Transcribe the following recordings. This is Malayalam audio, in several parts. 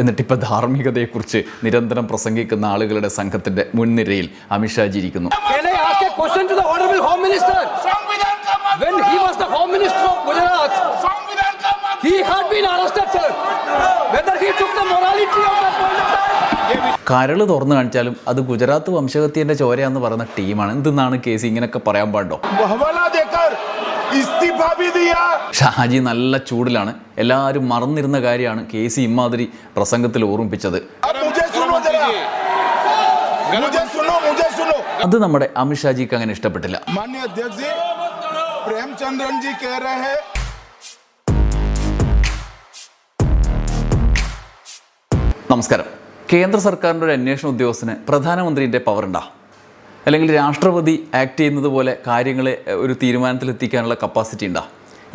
എന്നിട്ട് ഇപ്പൊ ധാർമ്മികതയെക്കുറിച്ച് നിരന്തരം പ്രസംഗിക്കുന്ന ആളുകളുടെ സംഘത്തിന്റെ മുൻനിരയിൽ അമിത്ഷാജി ഇരിക്കുന്നു. കരൾ തുറന്നു കാണിച്ചാലും അത് ഗുജറാത്ത് വംശഹത്യന്റെ ചോരയാന്ന് പറയുന്ന ടീമാണ്. എന്തെന്നാണ് കേസ്? ഇങ്ങനെയൊക്കെ പറയാൻ പാടുണ്ടോ? ഷാജി നല്ല ചൂടിലാണ്. എല്ലാവരും മറന്നിരുന്ന കാര്യമാണ് കെ സി ഇമ്മാതിരി പ്രസംഗത്തിൽ ഓർമ്മിപ്പിച്ചത്. അത് നമ്മുടെ അമിത്ഷാജിക്ക് അങ്ങനെ ഇഷ്ടപ്പെട്ടില്ല. നമസ്കാരം. കേന്ദ്ര സർക്കാരിന്റെ ഒരു അന്വേഷണ ഉദ്യോഗസ്ഥന് പ്രധാനമന്ത്രിന്റെ പവർ ഉണ്ടാ? അല്ലെങ്കിൽ രാഷ്ട്രപതി ആക്ട് ചെയ്യുന്നത് പോലെ കാര്യങ്ങളെ ഒരു തീരുമാനത്തിലെത്തിക്കാനുള്ള കപ്പാസിറ്റി ഉണ്ടാ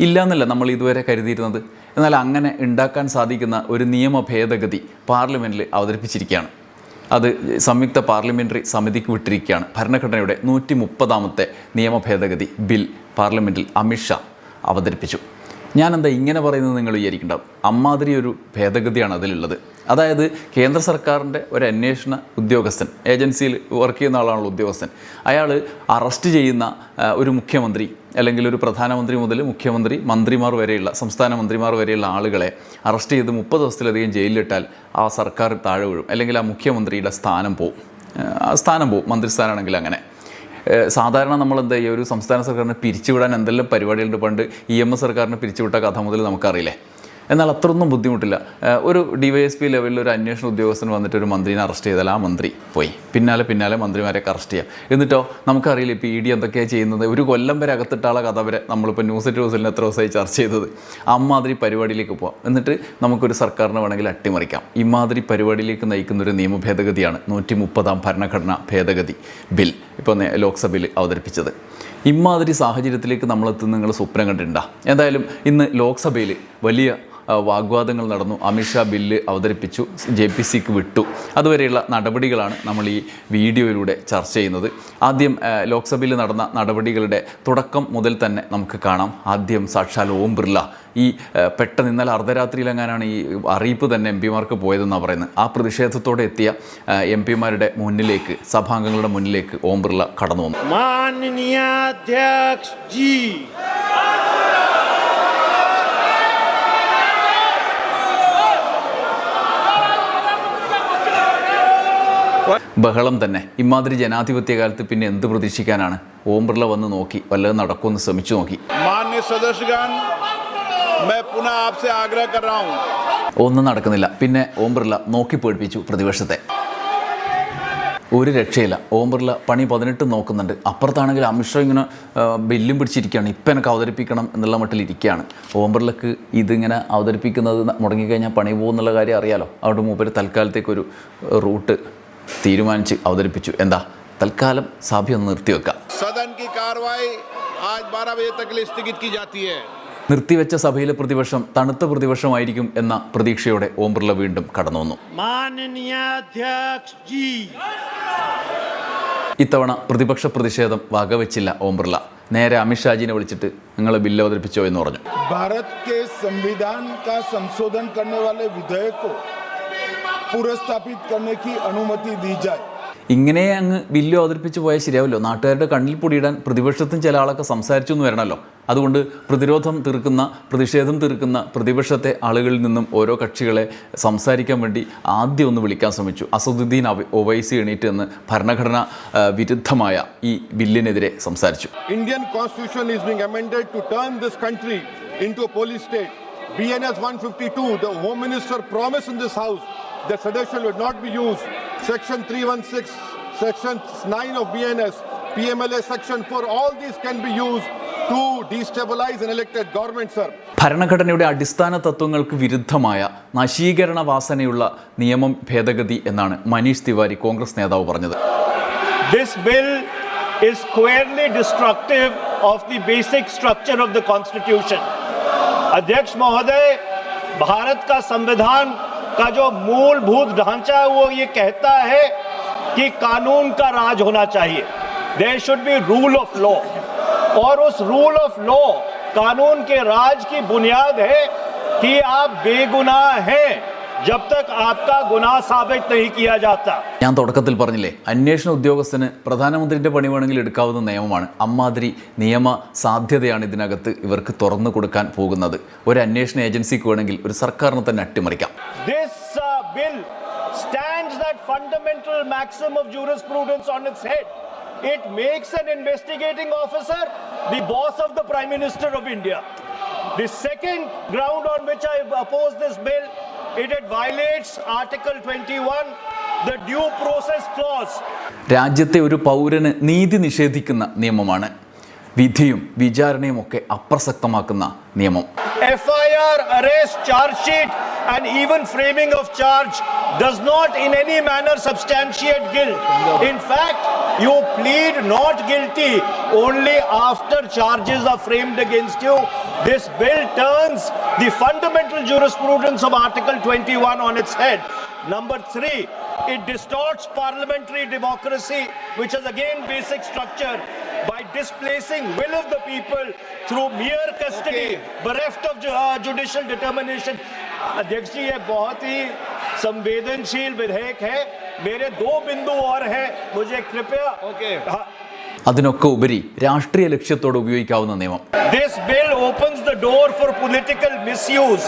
ഇല്ല എന്നല്ല നമ്മൾ ഇതുവരെ കരുതിയിരുന്നത്. എന്നാൽ അങ്ങനെ ഉണ്ടാക്കാൻ സാധിക്കുന്ന ഒരു നിയമ ഭേദഗതി പാർലമെന്റിൽ അവതരിപ്പിച്ചിരിക്കുകയാണ് അത് സംയുക്ത പാർലമെന്ററി സമിതിക്ക് വിട്ടിരിക്കുകയാണ് ഭരണഘടനയുടെ നൂറ്റി മുപ്പതാമത്തെ നിയമ ഭേദഗതി ബിൽ പാർലമെന്റിൽ അമിത്ഷാ അവതരിപ്പിച്ചു. ഞാനെന്താ ഇങ്ങനെ പറയുന്നത് നിങ്ങൾ വിചാരിക്കേണ്ട അമ്മാതിരി ഒരു ഭേദഗതിയാണ് അതിലുള്ളത്. അതായത് കേന്ദ്ര സർക്കാരിന്റെ ഒരു അന്വേഷണ ഉദ്യോഗസ്ഥൻ ഏജൻസിയിൽ വർക്ക് ചെയ്യുന്ന ആളാണല്ലോ ഉദ്യോഗസ്ഥൻ. അയാൾ അറസ്റ്റ് ചെയ്യുന്ന ഒരു മുഖ്യമന്ത്രി അല്ലെങ്കിൽ ഒരു പ്രധാനമന്ത്രി മുതൽ മുഖ്യമന്ത്രി മന്ത്രിമാർ വരെയുള്ള സംസ്ഥാന മന്ത്രിമാർ വരെയുള്ള ആളുകളെ അറസ്റ്റ് ചെയ്ത് മുപ്പത് ദിവസത്തിലധികം ജയിലിലിട്ടാൽ ആ സർക്കാർ താഴെ വീഴും. അല്ലെങ്കിൽ ആ മുഖ്യമന്ത്രിയുടെ സ്ഥാനം പോവും. സ്ഥാനം പോവും. മന്ത്രിസ്ഥാനമാണെങ്കിൽ അങ്ങനെ. സാധാരണ നമ്മൾ എന്താ ഈ ഒരു സംസ്ഥാന സർക്കാരിനെ പിരിച്ചുവിടാൻ എന്തെല്ലാം പരിപാടികളുണ്ട്? പണ്ട് ഇ എം എസ് സർക്കാരിനെ പിരിച്ചുവിട്ട കഥ മുതൽ നമുക്കറിയില്ലേ? എന്നാൽ അത്രയൊന്നും ബുദ്ധിമുട്ടില്ല. ഒരു ഡി വൈ എസ് പി ലെവലിൽ ഒരു അന്വേഷണ ഉദ്യോഗസ്ഥൻ വന്നിട്ട് ഒരു മന്ത്രിനെ അറസ്റ്റ് ചെയ്താൽ ആ മന്ത്രി പോയി. പിന്നാലെ പിന്നാലെ മന്ത്രിമാരെയൊക്കെ അറസ്റ്റ് ചെയ്യാം. എന്നിട്ടോ നമുക്കറിയില്ല ഇപ്പോൾ ഇ ഡി എന്തൊക്കെയാണ് ചെയ്യുന്നത്? ഒരു കൊല്ലം വരെ അകത്തിട്ടാളെ കഥ വരെ നമ്മളിപ്പോൾ ന്യൂസ് ന്യൂസിൽ എത്ര ദിവസമായി ചർച്ച ചെയ്തത്. അമ്മാതിരി പരിപാടിയിലേക്ക് പോവാം. എന്നിട്ട് നമുക്കൊരു സർക്കാരിനെ വേണമെങ്കിൽ അട്ടിമറിക്കാം. ഇമാതിരി പരിപാടിയിലേക്ക് നയിക്കുന്ന ഒരു നിയമ ഭേദഗതിയാണ് നൂറ്റി മുപ്പതാം ഭരണഘടന ഭേദഗതി ബിൽ ഇപ്പോൾ ലോക്സഭയിൽ അവതരിപ്പിച്ചത്. ഇമാതിരി സാഹചര്യത്തിലേക്ക് നമ്മളെത്തുന്ന നിങ്ങൾ സ്വപ്നം കണ്ടിട്ടുണ്ടാ? എന്തായാലും ഇന്ന് ലോക്സഭയിൽ വലിയ വാഗ്വാദങ്ങൾ നടന്നു. അമിത്ഷാ ബില്ല് അവതരിപ്പിച്ചു. ജെ പി സിക്ക് വിട്ടു. അതുവരെയുള്ള നടപടികളാണ് നമ്മൾ ഈ വീഡിയോയിലൂടെ ചർച്ച ചെയ്യുന്നത്. ആദ്യം ലോക്സഭയിൽ നടന്ന നടപടികളുടെ തുടക്കം മുതൽ തന്നെ നമുക്ക് കാണാം. ആദ്യം സാക്ഷാൽ ഓം ബിർള. ഈ പെട്ടെന്ന് ഇന്നലെ അർദ്ധരാത്രിയിലെങ്ങാനാണ് ഈ അറിയിപ്പ് തന്നെ എം പിമാർക്ക് പോയതെന്നാണ് പറയുന്നത്. ആ പ്രതിഷേധത്തോടെ എത്തിയ എം പിമാരുടെ മുന്നിലേക്ക് സഭാംഗങ്ങളുടെ മുന്നിലേക്ക് ഓം ബിർള കടന്നു വന്നു. ബഹളം തന്നെ. ഇമാതിരി ജനാധിപത്യ കാലത്ത് പിന്നെ എന്ത് പ്രതീക്ഷിക്കാനാണ്? ഓം ബിർള വന്ന് നോക്കി വല്ലതും നടക്കുമെന്ന് ശ്രമിച്ചു നോക്കി. ഒന്നും നടക്കുന്നില്ല. പിന്നെ ഓം ബിർള നോക്കി പേടിപ്പിച്ചു പ്രതിപക്ഷത്തെ. ഒരു രക്ഷയില്ല. ഓം ബിർള പണി പതിനെട്ട് നോക്കുന്നുണ്ട്. അപ്പുറത്താണെങ്കിൽ അമിത്ഷാ ഇങ്ങനെ ബില്ലും പിടിച്ചിരിക്കുകയാണ്. ഇപ്പം എനിക്ക് അവതരിപ്പിക്കണം എന്നുള്ള മട്ടിൽ ഇരിക്കുകയാണ്. ഓം ബിർളക്ക് ഇതിങ്ങനെ അവതരിപ്പിക്കുന്നത് മുടങ്ങിക്കഴിഞ്ഞാൽ പണി പോകുന്നുള്ള കാര്യം അറിയാലോ? അവിടെ മൂപ്പര് തൽക്കാലത്തേക്കൊരു റൂട്ട് തീരുമാനിച്ച് അവതരിപ്പിച്ചു. എന്താ? തൽക്കാലം സഭ ഒന്ന് നിർത്തിവെക്കാം. നിർത്തിവെച്ച സഭയിലെ പ്രതിപക്ഷം തണുത്ത പ്രതിപക്ഷമായിരിക്കും എന്ന പ്രതീക്ഷയോടെ ഓം ബിർള വീണ്ടും കടന്നു വന്നു ഇത്തവണ പ്രതിപക്ഷ പ്രതിഷേധം വകവെച്ചില്ല ഓം ബിർള നേരെ അമിത്ഷാജിനെ വിളിച്ചിട്ട് നിങ്ങൾ ബില്ല് അവതരിപ്പിച്ചോ എന്ന് പറഞ്ഞു. ഭാരത് സംവിധാന സംശോധന പുനഃസ്ഥാപിത് അനുമതി ദീ ജായ് ഇങ്ങനെ അങ്ങ് ബില്ല് അവതരിപ്പിച്ച് പോയാൽ ശരിയാവില്ലോ? നാട്ടുകാരുടെ കണ്ണിൽ പൊടിയിടാൻ പ്രതിപക്ഷത്തും ചില ആളൊക്കെ സംസാരിച്ചു എന്ന് വരണമല്ലോ അതുകൊണ്ട് പ്രതിരോധം തീർക്കുന്ന പ്രതിഷേധം തീർക്കുന്ന പ്രതിപക്ഷത്തെ ആളുകളിൽ നിന്നും ഓരോ കക്ഷികളെ സംസാരിക്കാൻ വേണ്ടി ആദ്യം ഒന്ന് വിളിക്കാൻ ശ്രമിച്ചു. അസദുദ്ദീൻ ഒവൈസി എണീറ്റ് എന്ന് ഭരണഘടന വിരുദ്ധമായ ഈ ബില്ലിനെതിരെ സംസാരിച്ചു. Indian constitution is being amended to turn country state 152, that sedition would not be used. Section 316, Section 9 of BNS, PMLA Section 4, all these can be used to destabilize an elected government, sir. ഭരണഘടനയുടെ അടിസ്ഥാന തത്വങ്ങൾക്ക് വിരുദ്ധമായ നശീകരണ വാസനയുള്ള നിയമം ഭേദഗതി എന്നാണ് മനീഷ് തിവാരി കോൺഗ്രസ് നേതാവ് പറഞ്ഞത് This bill is squarely destructive of the basic structure of the constitution. अध्यक्ष महोदय भारत का संविधान का जो मूलभूत ढांचा है वो ये कहता है कि कानून का राज होना चाहिए। There should be rule of law और उस रूल ऑफ़ लॉ कानून के राज की बुनियाद है कि आप बेगुनाह हैं। ഞാൻ തുടക്കത്തിൽ പറഞ്ഞില്ലേ അന്വേഷണ ഉദ്യോഗസ്ഥന് പ്രധാനമന്ത്രിയുടെ പണി വേണമെങ്കിൽ എടുക്കാവുന്ന നിയമമാണ്. അമ്മാതിരി നിയമ സാധ്യതയാണ് ഇതിനകത്ത് ഇവർക്ക് തുറന്നു കൊടുക്കാൻ പോകുന്നത്. ഒരു അന്വേഷണ ഏജൻസിക്ക് വേണമെങ്കിൽ ഒരു സർക്കാരിനെ തന്നെ അട്ടിമറിക്കാം. Uh, It makes an investigating officer the boss of the Prime Minister of India. The second ground on which I oppose this bill it, it violates Article 21, the due process clause. രാജ്യത്തെ ഒരു പൗരന് നീതി നിഷേധിക്കുന്ന നിയമമാണ് വിധിയും വിചാരണയും ഒക്കെ അപ്രസക്തമാക്കുന്ന നിയമം FIR, arrest, charge sheet, and even framing of charge does not in any manner substantiate guilt. In fact, you plead not guilty only after charges are framed against you. This bill turns the fundamental jurisprudence of Article 21 on its head. Number three, it distorts parliamentary democracy, which is again basic structure, by displacing will of the people through mere custody, bereft of ju- uh, judicial determination. अध्यक्ष जी ये बहुत ही संवेदनशील विधेयक है मेरे दो बिंदु और हैं मुझे कृपया ओके അതിനൊക്കെ ഉപരി രാഷ്ട്രീയ ലക്ഷ്യത്തോടെ ഉപയോഗിക്കാവുന്ന നിയമം This bill opens the door for political misuse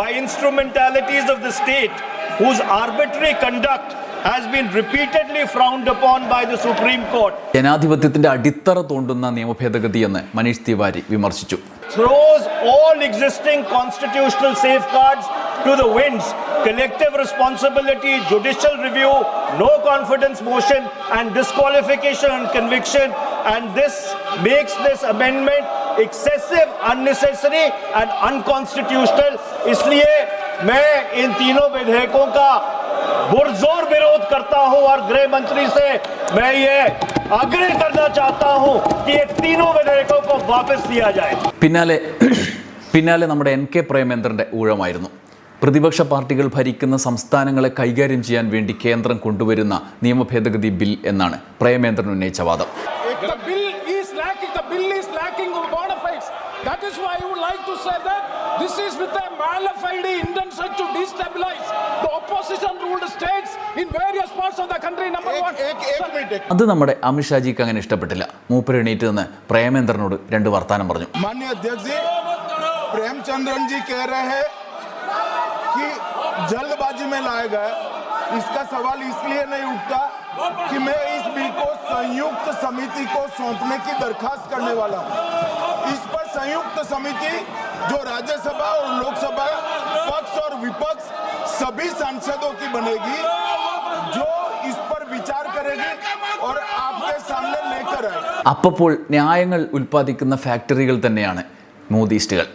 by instrumentalities of the state whose arbitrary conduct has been repeatedly frowned upon by the Supreme Court. ജനാധിപത്യത്തിന്റെ അടിത്തറ തോണ്ടുന്ന നിയമഭേദഗതി എന്ന് മനീഷ് തിവാരി വിമർശിച്ചു throws all existing constitutional safeguards to the winds. Collective responsibility, judicial review, no confidence motion, and disqualification and conviction. And this makes this amendment excessive, unnecessary, and unconstitutional. इसलिए मैं इन तीनों विधेयकों का पुरजोर विरोध करता हूं और गृह मंत्री से मैं ये आग्रह करना चाहता हूं कि ये तीनों विधेयकों को वापस लिया जाए പിന്നാലെ പിന്നാലെ നമ്മുടെ എൻ കെ പ്രേമേന്ദ്രന്റെ ഊഴമായിരുന്നു പ്രതിപക്ഷ പാർട്ടികൾ ഭരിക്കുന്ന സംസ്ഥാനങ്ങളെ കൈകാര്യം ചെയ്യാൻ വേണ്ടി കേന്ദ്രം കൊണ്ടുവരുന്ന നിയമ ഭേദഗതി ബിൽ എന്നാണ് പ്രേമേന്ദ്രൻ ഉന്നയിച്ച വാദം. അത് നമ്മുടെ അമിത്ഷാജിക്ക് അങ്ങനെ ഇഷ്ടപ്പെട്ടില്ല. മൂപ്പരെണീറ്റ് നിന്ന് പ്രേമേന്ദ്രനോട് രണ്ട് വർത്താനം പറഞ്ഞു. മാന്യ അധ്യക്ഷ പ്രേംചന്ദ്രൻ കേ कि जल्दबाजी में लाया गया इसका सवाल इसलिए नहीं उठता कि मैं इस बिल को संयुक्त समिति को सौंपने की दरखास्त करने वाला हूं इस पर संयुक्त समिति जो राज्यसभा और लोकसभा पक्ष और विपक्ष सभी सांसदों की बनेगी जो इस पर विचार करेगी और आपके सामने लेकर आएगी അപ്പോൾ ന്യായങ്ങൾ ഉൽപ്പാദിക്കുന്ന ഫാക്ടറികൾ തന്നെയാണ് മോദിസ്റ്റുകൾ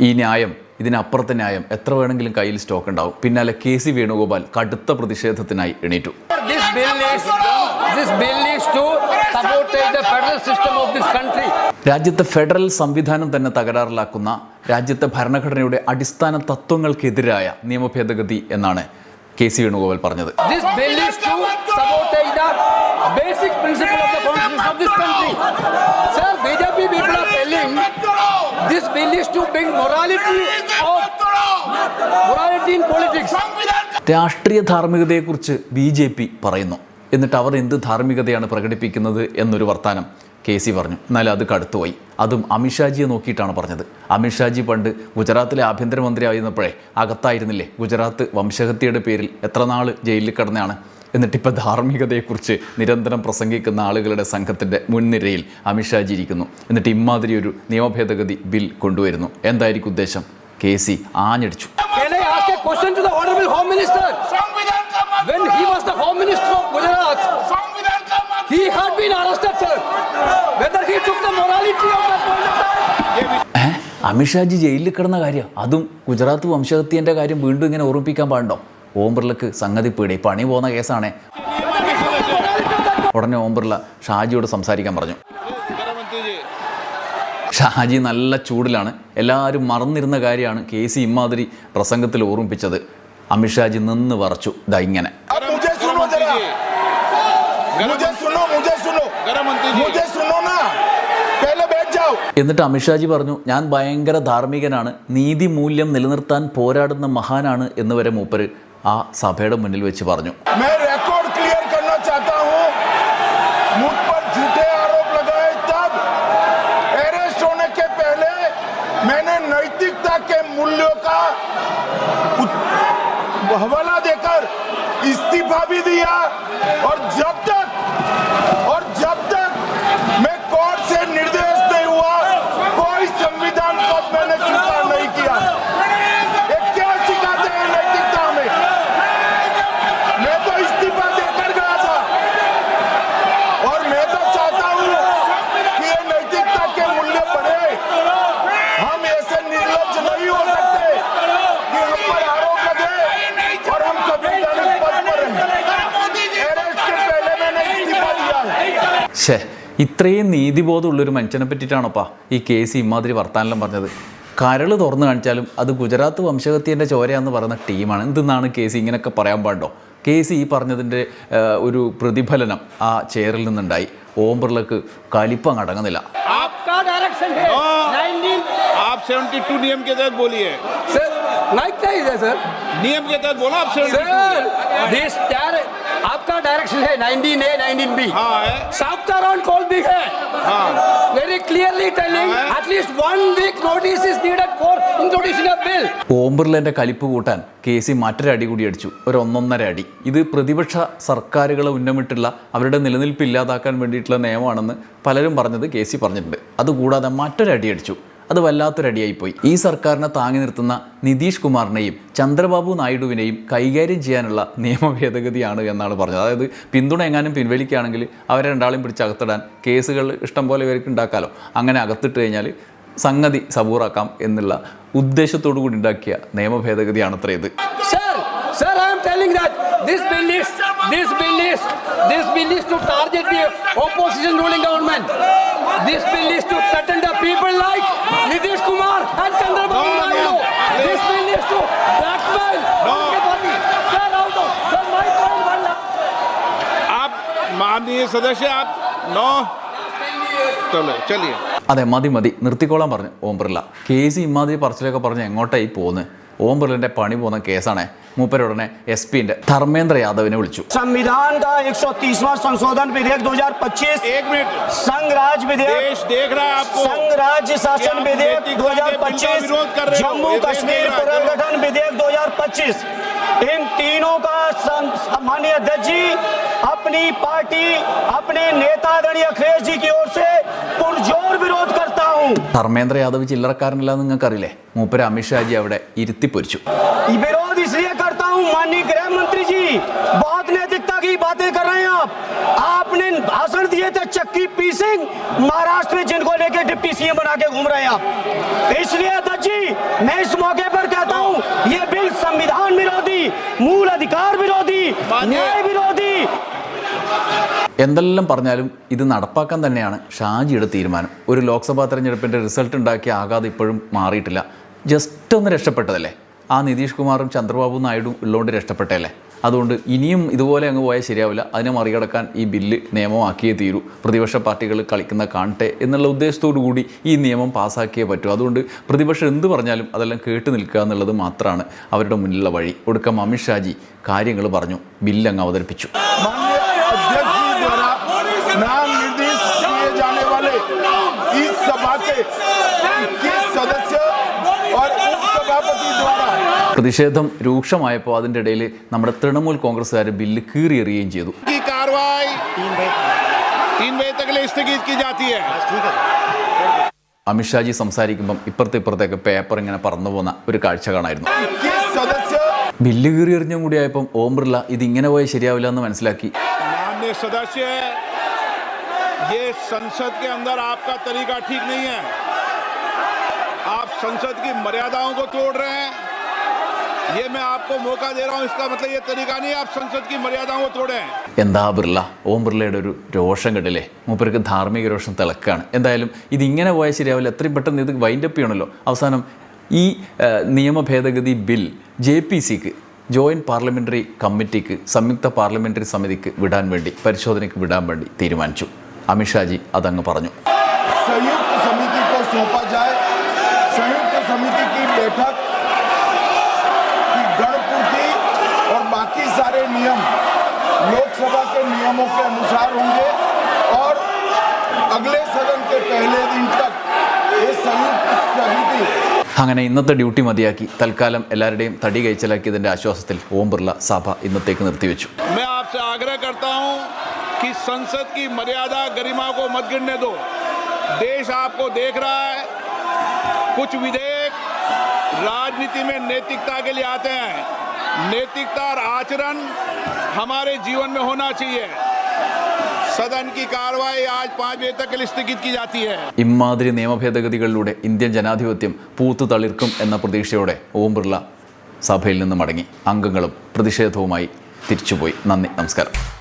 ഈ ന്യായം ഇതിനപ്പുറത്തെ ന്യായം എത്ര വേണമെങ്കിലും കയ്യിൽ സ്റ്റോക്ക് ഉണ്ടാവും. പിന്നാലെ കെ സി വേണുഗോപാൽ കടുത്ത പ്രതിഷേധത്തിനായി എണീറ്റു. This bill is this bill is to sabotage the federal system of this country. രാജ്യത്തെ ഫെഡറൽ സംവിധാനം തന്നെ തകരാറിലാക്കുന്ന രാജ്യത്തെ ഭരണഘടനയുടെ അടിസ്ഥാന തത്വങ്ങൾക്കെതിരായ നിയമ ഭേദഗതി എന്നാണ് കെ സി വേണുഗോപാൽ പറഞ്ഞത്. This bill is to constitution the basic principle BJP people are telling this bill is to bring morality of morality in politics. രാഷ്ട്രീയ ധാർമ്മികതയെക്കുറിച്ച് ബി ജെ പി പറയുന്നു. എന്നിട്ട് അവർ എന്ത് ധാർമ്മികതയാണ് പ്രകടിപ്പിക്കുന്നത് എന്നൊരു വർത്താനം കെ സി പറഞ്ഞു. എന്നാൽ അത് കടുത്തുപോയി. അതും അമിത്ഷാജിയെ നോക്കിയിട്ടാണ് പറഞ്ഞത്. അമിത്ഷാജി പണ്ട് ഗുജറാത്തിലെ ആഭ്യന്തരമന്ത്രി ആയിരുന്നപ്പോഴേ അകത്തായിരുന്നില്ലേ? ഗുജറാത്ത് വംശഹത്യയുടെ പേരിൽ എത്ര നാൾ ജയിലിൽ കിടന്നതാണ് എന്നിട്ടിപ്പോൾ ധാർമ്മികതയെക്കുറിച്ച് നിരന്തരം പ്രസംഗിക്കുന്ന ആളുകളുടെ സംഘത്തിന്റെ മുൻനിരയിൽ അമിത്ഷാജി ഇരിക്കുന്നു എന്നിട്ട് ഇമാതിരി ഒരു നിയമഭേദഗതി ബിൽ കൊണ്ടുവരുന്നു എന്തായിരിക്കും ഉദ്ദേശം കെ സി ആഞ്ഞടിച്ചു? When he was the home minister of Gujarat, he had been arrested, sir. Whether he took the morality of that point of time. Amit Shah ji ജയിലിൽ കിടന്ന കാര്യം അതും ഗുജറാത്ത് വംശഹത്യന്റെ കാര്യം വീണ്ടും ഇങ്ങനെ ഓർമ്മിപ്പിക്കാൻ പാടുണ്ടോ ഓം ബിർളക്ക് സംഗതി പേടി പണി പോകുന്ന കേസാണേ. ഉടനെ ഓം ബിർള ഷാജിയോട് സംസാരിക്കാൻ പറഞ്ഞു. ഷാജി നല്ല ചൂടിലാണ്. എല്ലാവരും മറന്നിരുന്ന കാര്യമാണ് കെ സി ഇമ്മാതിരി പ്രസംഗത്തിൽ ഓർമ്മിപ്പിച്ചത്. അമിത് ഷാജി നിന്ന് വറച്ചു. ദാ ഇങ്ങനെ. എന്നിട്ട് അമിത് ഷാജി പറഞ്ഞു ഞാൻ ഭയങ്കര ധാർമ്മികനാണ്. നീതി മൂല്യം നിലനിർത്താൻ പോരാടുന്ന മഹാനാണ് എന്നുവരെ മൂപ്പര് ആ സഭയുടെ മുന്നിൽ വെച്ച് പറഞ്ഞു मैं रिकॉर्ड क्लियर करना चाहता हूं मुझ पर झूठे आरोप लगाए तब अरेस्ट होने के पहले मैंने नैतिकता के मूल्यों का उत- हवाला देकर इस्तीफा भी दिया और जब तक और ഛേ ഇത്രയും നീതിബോധമുള്ളൊരു മനുഷ്യനെ പറ്റിയിട്ടാണോപ്പാ ഈ കേസ് ഇമാതിരി വർത്താനെല്ലാം പറഞ്ഞത്? കരൾ തുറന്നു കാണിച്ചാലും അത് ഗുജറാത്ത് വംശഹത്യന്റെ ചോരയാന്ന് പറയുന്ന ടീമാണ്. എന്തെന്നാണ് കേസ് ഇങ്ങനെയൊക്കെ പറയാൻ പാടുണ്ടോ സി ഈ പറഞ്ഞതിന്റെ ഒരു പ്രതിഫലനം ആ ചെയറിൽ നിന്നുണ്ടായി. ഓം ബിർളക്ക് കലിപ്പം അടങ്ങുന്നില്ല നിയമം डायरेक्शन है 19 आप 72 नियम के तहत बोलिए सर लाइक नहीं है सर नियम के तहत बोला आप 72 सर दिस आपका डायरेक्शन है 19 ए 19 बी हाँ है Chapter on call big है हाँ very clearly telling हाँ। at least one week notice is needed for introducing a bill. ഓം ബിർളേൻ്റെ കലിപ്പ് കൂട്ടാൻ കെ സി മറ്റൊരു അടി കൂടി അടിച്ചു ഒരു ഒന്നൊന്നര അടി ഇത് പ്രതിപക്ഷ സർക്കാരുകളെ ഉന്നമിട്ടുള്ള അവരുടെ നിലനിൽപ്പ് ഇല്ലാതാക്കാൻ വേണ്ടിയിട്ടുള്ള നിയമമാണെന്ന് പലരും പറഞ്ഞത് കെ സി പറഞ്ഞിട്ടുണ്ട് അതുകൂടാതെ മറ്റൊരു അടി അടിച്ചു അത് വല്ലാത്തൊരടിയായിപ്പോയി ഈ സർക്കാരിനെ താങ്ങി നിർത്തുന്ന നിതീഷ് കുമാറിനെയും ചന്ദ്രബാബു നായിഡുവിനെയും കൈകാര്യം ചെയ്യാനുള്ള നിയമ ഭേദഗതിയാണ് എന്നാണ് പറഞ്ഞത്. അതായത് പിന്തുണ എങ്ങാനും പിൻവലിക്കുകയാണെങ്കിൽ അവരെ രണ്ടാളെയും പിടിച്ച് അകത്തിടാൻ കേസുകൾ ഇഷ്ടം പോലെ ഇവർക്ക് ഉണ്ടാക്കാമല്ലോ അങ്ങനെ അകത്തിട്ട് കഴിഞ്ഞാൽ സംഗതി സബൂറാക്കാം എന്നുള്ള ഉദ്ദേശത്തോടു കൂടി ഉണ്ടാക്കിയ നിയമ ഭേദഗതിയാണത്രേ ഇത്. Sir, sir, I am telling that this bill is this bill is this bill is to target the opposition ruling government. This bill is to threaten the people like Nitish Kumar and Chandrababu no, Naidu. no. This bill is to blackmail. No. sir out of sir my point one സദസ്യ aap അതെ sadasya aap no चलिए ഓം मे निर्ती ओम ഇമ്മാതിരി പറച്ചിലൊക്കെ इम्मा എങ്ങോട്ടായി പോകുന്നത് ഓം ബിർളൻ്റെ പണി പോകുന്ന കേസാണ് മൂപ്പരുടനെ എസ് പിൻ്റെ ധർമ്മേന്ദ്ര യാദവിനെ വിളിച്ചു संविधान का 130वां संशोधन विधेयक 2025 एक मिनट संघ राज विधेयक देश देख रहा है आपको संघ राज्य शासन आप विधेयक नैतिकता के बिल का विरोध कर 2025 रहे हो। जम्मू ये देख कश्मीर नहीं रहा, पुनर्गठन विधेयक 2025 इन तीनों का सं- माननीय अध्यक्ष जी अपनी पार्टी अपने नेता आदरणीय अखिलेश जी की ओर से पुरजोर विरोध करता हूं ധർമ്മേന്ദ്ര യാദവ് ചില്ലറക്കാരനല്ല നിങ്ങൾക്കറിയില്ലേ മൂപ്പര് അമിത്ഷാജി അവിടെ ഇരുത്തിപ്പൊരിച്ചു ये विरोध इसलिए करता हूं माननीय गृह मंत्री जी बहुत नैतिकता की बातें कर रहे हैं आप आपने भाषण दिए थे चक्की पी सिंह महाराष्ट्र में जिनको लेके डिप्टी सीएम बना के घूम रहे हैं आप इसलिए अध्यक्ष जी मैं इस मौके पर कहता हूं ये बिल संविधान विरोधी मूल अधिकार विरोधी न्याय विरोधी എന്തെല്ലാം പറഞ്ഞാലും ഇത് നടപ്പാക്കാൻ തന്നെയാണ് ഷാജിയുടെ തീരുമാനം ഒരു ലോക്സഭാ തെരഞ്ഞെടുപ്പിൻ്റെ റിസൾട്ട് ഉണ്ടാക്കിയ ആഘാതം ഇപ്പോഴും മാറിയിട്ടില്ല ജസ്റ്റ് ഒന്ന് രക്ഷപ്പെട്ടതല്ലേ ആ നിതീഷ് കുമാറും ചന്ദ്രബാബു നായിഡും ഉള്ളതുകൊണ്ട് രക്ഷപ്പെട്ടല്ലേ അതുകൊണ്ട് ഇനിയും ഇതുപോലെ അങ്ങ് പോയാൽ ശരിയാവില്ല. അതിനെ മറികടക്കാൻ ഈ ബില്ല് നിയമമാക്കിയേ തീരൂ. പ്രതിപക്ഷ പാർട്ടികൾ കളിക്കുന്ന കാണട്ടെ എന്നുള്ള ഉദ്ദേശത്തോടു കൂടി ഈ നിയമം പാസ്സാക്കിയേ പറ്റൂ. അതുകൊണ്ട് പ്രതിപക്ഷം എന്ത് പറഞ്ഞാലും അതെല്ലാം കേട്ട് നിൽക്കുക എന്നുള്ളത് മാത്രമാണ് അവരുടെ മുന്നിലുള്ള വഴി. ഒടുക്കം അമിത്ഷാജി കാര്യങ്ങൾ പറഞ്ഞു. ബില്ല് അങ്ങ് അവതരിപ്പിച്ചു. പ്രതിഷേധം രൂക്ഷമായപ്പോൾ അതിൻ്റെ ഇടയിൽ നമ്മുടെ തൃണമൂൽ കോൺഗ്രസ്സുകാർ ബില്ല് കീറിയെറിയുകയും ചെയ്തു की कार्रवाई तीन बजे तक के लिए स्थगित की जाती है അമിത്ഷാജി സംസാരിക്കുമ്പം ഇപ്പുറത്തെ ഇപ്പുറത്തേക്ക് പേപ്പർ ഇങ്ങനെ പറന്നു പോകുന്ന ഒരു കാഴ്ച കാണായിരുന്നു इक्कीस सदस्य ബില്ല് കീറി എറിഞ്ഞും കൂടിയായപ്പം ഓം ബിർള ഇതിങ്ങനെ പോയാൽ ശരിയാവില്ല എന്ന് മനസ്സിലാക്കി माननीय सदस्य ये संसद के अंदर आपका तरीका ठीक नहीं है आप संसद की मर्यादाओं को तोड़ रहे हैं ये मैं आपको मौका दे रहा हूं इसका मतलब ये तरीका नहीं है आप संसद की मर्यादाओं को तोड़े हैं എന്താ ബിർള ഓം ബിർളയുടെ ഒരു രോഷം കണ്ടില്ലേ മൂപ്പർക്ക് ധാർമ്മിക രോഷം തിളക്കാണ് എന്തായാലും ഇതിങ്ങനെ പോയാൽ ശരിയാവില്ല എത്രയും പെട്ടെന്ന് ഇത് വൈൻഡപ്പ് ചെയ്യണമല്ലോ അവസാനം ഈ ആ, നിയമ ഭേദഗതി ബിൽ ജെ പി സിക്ക് ജോയിൻറ്റ് പാർലമെൻ്ററി കമ്മിറ്റിക്ക് സംയുക്ത പാർലമെൻ്ററി സമിതിക്ക് വിടാൻ വേണ്ടി പരിശോധനയ്ക്ക് വിടാൻ വേണ്ടി തീരുമാനിച്ചു അമിത്ഷാജി അതങ്ങ് പറഞ്ഞു संयुक्त समिति बाकी सारे नियम लोकसभा के नियमों के अनुसार होंगे और अगले सदन के पहले दिन तक ये संयुक्त समिति അങ്ങനെ ഇന്നത്തെ ഡ്യൂട്ടി മതിയാക്കി തൽക്കാലം എല്ലാവരുടെയും തടി കഴിച്ചലാക്കിയതിൻ്റെ ആശ്വാസത്തിൽ ഓം ബിർള സഭ ഇന്നത്തേക്ക് നിർത്തിവെച്ചു मैं आपसे आग्रह करता हूं कि संसद की मर्यादा गरिमा को मत गिरने दो देश आपको देख रहा है कुछ विधेयक राजनीति में नैतिकता के लिए आते हैं नैतिकता और आचरण हमारे जीवन में होना चाहिए सदन की कार्रवाई आज पाँच बजे तक के लिए स्थगित की जाती है ഇമാതിരി നിയമഭേദഗതികളിലൂടെ ഇന്ത്യൻ ജനാധിപത്യം പൂത്തു തളിർക്കും എന്ന പ്രതീക്ഷയോടെ ഓം ബിർള സഭയിൽ നിന്ന് മടങ്ങി അംഗങ്ങളും പ്രതിഷേധവുമായി തിരിച്ചുപോയി നന്ദി നമസ്കാരം